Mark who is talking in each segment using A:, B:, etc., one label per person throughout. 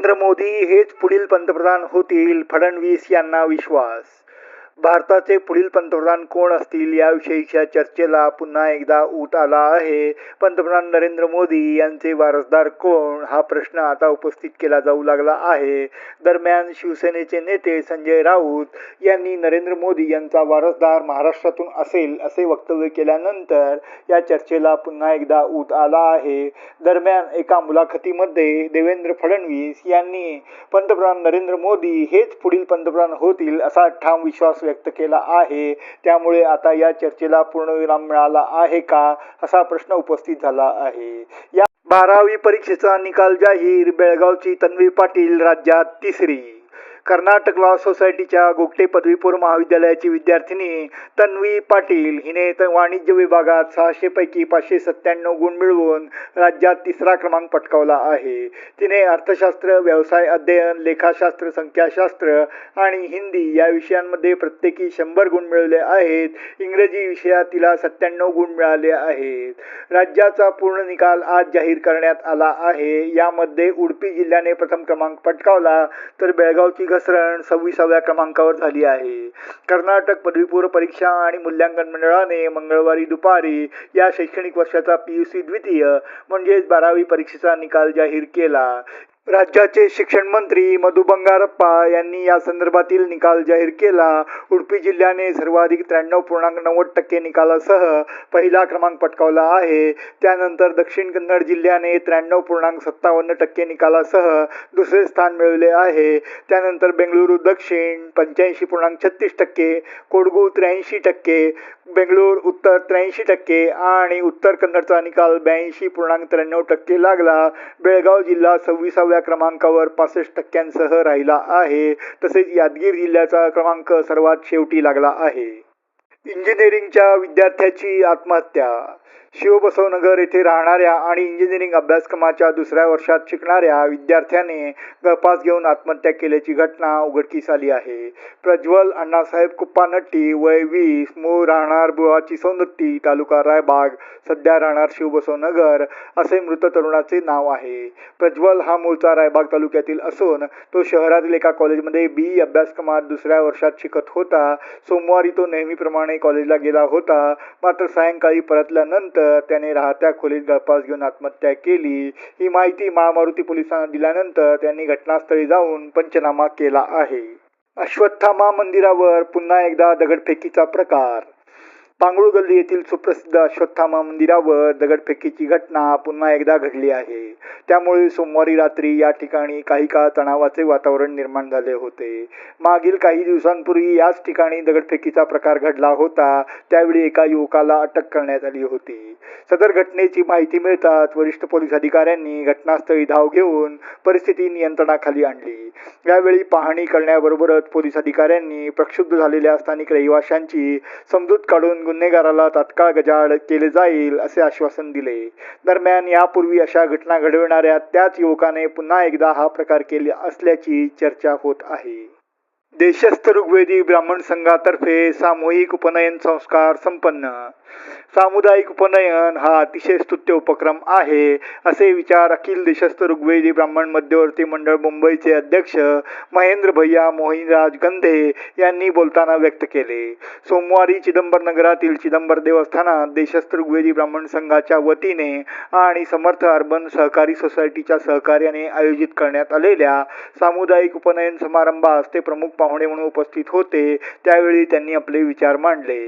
A: नरेंद्र मोदी हेच पुढील पंतप्रधान होतील फडणवीस यांना विश्वास. भारताचे पुढील पंतप्रधान कोण असतील याविषयीच्या चर्चेला पुन्हा एकदा ऊत आला आहे. पंतप्रधान नरेंद्र मोदी यांचे वारसदार कोण? हा प्रश्न आता उपस्थित केला जाऊ लागला आहे. दरम्यान शिवसेनेचे नेते संजय राऊत यांनी नरेंद्र मोदी यांचा वारसदार महाराष्ट्रातून असेल असे वक्तव्य केल्यानंतर या चर्चेला पुन्हा एकदा ऊत आला आहे. दरम्यान एका मुलाखतीमध्ये देवेंद्र फडणवीस यांनी पंतप्रधान नरेंद्र मोदी हेच पुढील पंतप्रधान होतील असा ठाम विश्वास व्यक्त केला आहे. त्यामुळे आता या चर्चेला पूर्णविराम मिळाला आहे का? असा प्रश्न उपस्थित झाला आहे. या बारावी परीक्षेचा निकाल जाहीर बेळगावची तन्वी पाटील राज्यात तिसरी. कर्नाटक लॉ सोसायटीच्या गोगटे पदवीपूर्व महाविद्यालयाची विद्यार्थिनी तन्वी पाटील. हिने वाणिज्य विभागात सहाशे पैकी पाचशे सत्त्याण्णव गुण मिळवून राज्यात तिसरा क्रमांक पटकावला आहे. तिने अर्थशास्त्र व्यवसाय अध्ययन लेखाशास्त्र संख्याशास्त्र आणि हिंदी या विषयांमध्ये प्रत्येकी शंभर गुण मिळवले आहेत. इंग्रजी विषयात तिला सत्त्याण्णव गुण मिळाले आहेत. राज्याचा पूर्ण निकाल आज जाहीर करण्यात आला आहे. यामध्ये उडपी जिल्ह्याने प्रथम क्रमांक पटकावला. तर बेळगावची घसरण सव्वीसाव्या क्रमांकावर झाली आहे. कर्नाटक पदवीपूर्व परीक्षा आणि मूल्यांकन मंडळाने मंगळवारी दुपारी या शैक्षणिक वर्षाचा पी यू सी द्वितीय म्हणजेच बारावी परीक्षेचा निकाल जाहीर केला. राज्याचे शिक्षण मंत्री मधु बंगारप्पा यांनी या संदर्भातील निकाल जाहीर केला. उडपी जिल्ह्याने सर्वाधिक त्र्याण्णव पूर्णांक नव्वद टक्के निकालासह पहिला क्रमांक पटकावला आहे. त्यानंतर दक्षिण कन्नड जिल्ह्याने त्र्याण्णव पूर्णांक सत्तावन्न टक्के निकालासह दुसरे स्थान मिळवले आहे. त्यानंतर बेंगळुरू दक्षिण पंच्याऐंशी पूर्णांक छत्तीस टक्के कोडगू त्र्याऐंशी टक्के बेंगळूर उत्तर त्र्याऐंशी टक्के आणि उत्तर कन्नडचा निकाल ब्याऐंशी पूर्णांक त्र्याण्णव टक्के लागला. बेळगाव जिल्हा सव्वीसाव्या क्रमांकावर पासष्ट टक्क्यांसह राहिला आहे. तसेच यादगीर जिल्ह्याचा क्रमांक सर्वात शेवटी लागला आहे. इंजिनिअरिंगच्या विद्यार्थ्याची आत्महत्या शिवबसवनगर येथे राहणाऱ्या आणि इंजिनिअरिंग अभ्यासक्रमाच्या दुसऱ्या वर्षात शिकणाऱ्या विद्यार्थ्याने गळफास घेऊन आत्महत्या केल्याची घटना उघडकीस आली आहे. प्रज्वल अण्णासाहेब कुप्पानट्टी वय वीस मूळ राहणार बुळाची सौंदत्ती तालुका रायबाग सध्या राहणार शिवबसवनगर असे मृत तरुणाचे नाव आहे. प्रज्वल हा मूळचा रायबाग तालुक्यातील असून तो शहरातील एका कॉलेजमध्ये बी अभ्यासक्रमात दुसऱ्या वर्षात शिकत होता. सोमवारी तो नेहमीप्रमाणे कॉलेजला गेला होता. मात्र सायंकाळी परतल्यानंतर त्याने राहत्या खोलीत गळफास घेऊन आत्महत्या केली. ही माहिती महामारुती पोलिसांना दिल्यानंतर त्यांनी घटनास्थळी जाऊन पंचनामा केला आहे. अश्वत्थामा मंदिरावर पुन्हा एकदा दगडफेकीचा प्रकार पांगुळ गल्ली येथील सुप्रसिद्ध अश्वत्थामा मंदिरावर दगडफेकीची घटना पुन्हा एकदा घडली आहे. त्यामुळे सोमवारी रात्री या ठिकाणी काही काळ तणावाचे वातावरण निर्माण झाले होते. मागील काही दिवसांपूर्वी याच ठिकाणी दगडफेकीचा प्रकार घडला होता. त्यावेळी एका युवकाला अटक करण्यात आली होती. सदर घटनेची माहिती मिळताच वरिष्ठ पोलीस अधिकाऱ्यांनी घटनास्थळी धाव घेऊन परिस्थिती नियंत्रणाखाली आणली. यावेळी पाहणी करण्याबरोबरच पोलीस अधिकाऱ्यांनी प्रक्षुब्ध झालेल्या स्थानिक रहिवाशांची समजूत काढून गुन्हेगाराला तात्काळ गजाआड केले जाईल असे आश्वासन दिले. दरम्यान यापूर्वी अशा घटना घडविणाऱ्या त्याच युवकाने पुन्हा एकदा हा प्रकार केला असल्याची चर्चा होत आहे. देशस्थ ऋग्वेदी ब्राह्मण संघातर्फे सामूहिक उपनयन संस्कार संपन्न. सामुदायिक उपनयन हा अतिशय स्तुत्य उपक्रम आहे असे विचार अखिल देशस्थ ऋग्वेदी ब्राह्मण मध्यवर्ती मंडळ मुंबईचे अध्यक्ष महेंद्र भैया मोहिनराज गंधे यांनी बोलताना व्यक्त केले. सोमवारी चिदंबर नगरातील चिदंबर देवस्थानात देशस्थ ऋग्वेदी ब्राह्मण संघाच्या वतीने आणि समर्थ अर्बन सहकारी सोसायटीच्या सहकार्याने आयोजित करण्यात आलेल्या सामुदायिक उपनयन समारंभास ते प्रमुख पाहुणे म्हणून उपस्थित होते त्यावेळी त्यांनी आपले विचार मांडले.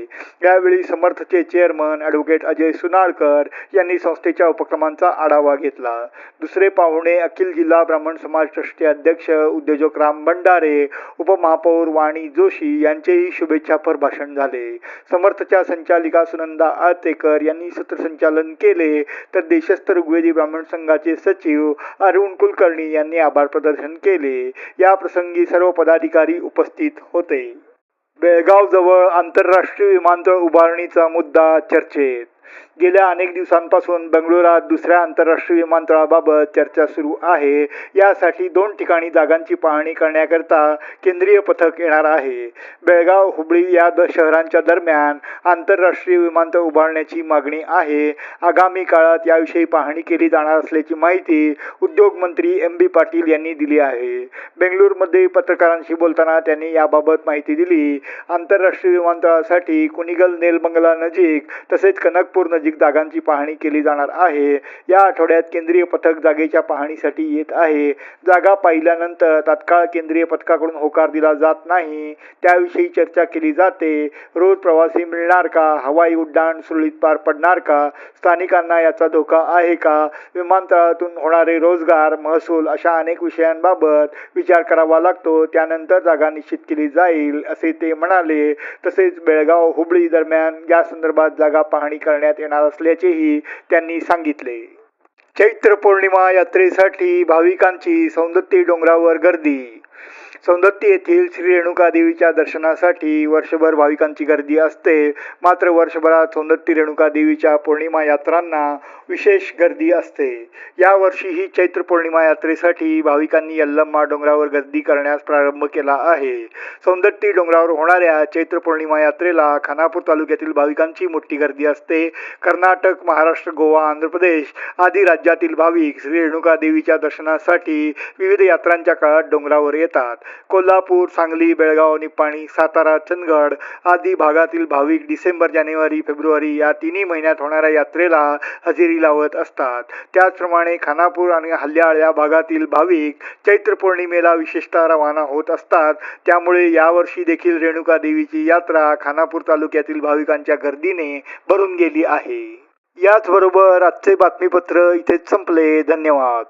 A: यावेळी समर्थचे चेअरमन ॲडव्होकेट अजय सुनाळकर यांनी संस्थेच्या उपक्रमांचा आढावा घेतला. दुसरे पाहुणे अखिल जिल्हा ब्राह्मण समाज ट्रस्टचे अध्यक्ष उद्योजक राम भंडारे उपमहापौर वाणी जोशी यांचेही शुभेच्छापर भाषण झाले. समर्थच्या संचालिका सुनंदा आळतेकर यांनी सूत्रसंचालन केले. तर देशस्थ ऋग्वेदी ब्राह्मण संघाचे सचिव अरुण कुलकर्णी यांनी आभार प्रदर्शन केले. या प्रसंगी सर्व पदाधिकारी उपस्थित होते. बेळगावजवळ आंतरराष्ट्रीय विमानतळ उभारणीचा मुद्दा चर्चेत. गेल्या अनेक दिवसांपासून बेंगळुरात दुसऱ्या आंतरराष्ट्रीय विमानतळाबाबत चर्चा सुरू आहे. यासाठी दोन ठिकाणी जागांची पाहणी करण्याकरता केंद्रीय पथक येणार आहे. बेळगाव हुबळी या द शहरांच्या दरम्यान आंतरराष्ट्रीय विमानतळ उभारण्याची मागणी आहे. आगामी काळात याविषयी पाहणी केली जाणार असल्याची माहिती उद्योग मंत्री एम बी पाटील यांनी दिली आहे. बेंगलुरूमध्ये पत्रकारांशी बोलताना त्यांनी याबाबत माहिती दिली. आंतरराष्ट्रीय विमानतळासाठी कुनिगल नेलबंगला नजीक तसेच कनकपूर नजीक जागांची पाहणी केली जाणार आहे. या आठवड्यात केंद्रीय पथक जागेच्या पाहणीसाठी येत आहे. जागा पाहिल्यानंतर तात्काळ केंद्रीय पथकाकडून होकार दिला जात नाही. त्याविषयी चर्चा केली जाते. रोज प्रवासी मिळणार का? हवाई उड्डाण सुरळीत पार पडणार का? स्थानिकांना याचा धोका आहे का? विमानतळातून होणारे रोजगार महसूल अशा अनेक विषयांबाबत विचार करावा लागतो. त्यानंतर जागा निश्चित केली जाईल असे ते म्हणाले. तसेच बेळगाव हुबळी दरम्यान या संदर्भात जागा पाहणी करण्यात येणार असल्याचेही त्यांनी सांगितले. चैत्र पौर्णिमा यात्रेसाठी भाविकांची सौंदत्ती डोंगरावर गर्दी. सौंदत्ती येथील श्री रेणुका देवीच्या दर्शनासाठी वर्षभर भाविकांची गर्दी असते. मात्र वर्षभरात सौंदत्ती रेणुका देवीच्या पौर्णिमा यात्रांना विशेष गर्दी असते. यावर्षीही चैत्र पौर्णिमा यात्रेसाठी भाविकांनी यल्लम्मा डोंगरावर गर्दी करण्यास प्रारंभ केला आहे. सौंदत्ती डोंगरावर होणाऱ्या चैत्र पौर्णिमा यात्रेला खानापूर तालुक्यातील भाविकांची मोठी गर्दी असते. कर्नाटक महाराष्ट्र गोवा आंध्र प्रदेश आदी राज्यातील भाविक श्री रेणुका देवीच्या दर्शनासाठी विविध यात्रांच्या काळात डोंगरावर येतात. कोल्हापूर सांगली बेळगाव निपाणी सातारा चंदगड आदी भागातील भाविक डिसेंबर जानेवारी फेब्रुवारी या तिन्ही महिन्यात होणाऱ्या यात्रेला हजेरी लावत असतात. त्याचप्रमाणे खानापूर आणि हल्ल्याळ या भागातील भाविक चैत्र पौर्णिमेला विशेषतः रवाना होत असतात. त्यामुळे यावर्षी देखील रेणुका देवीची यात्रा खानापूर तालुक्यातील भाविकांच्या गर्दीने भरून गेली आहे. याचबरोबर आजचे बातमीपत्र इथेच संपले. धन्यवाद.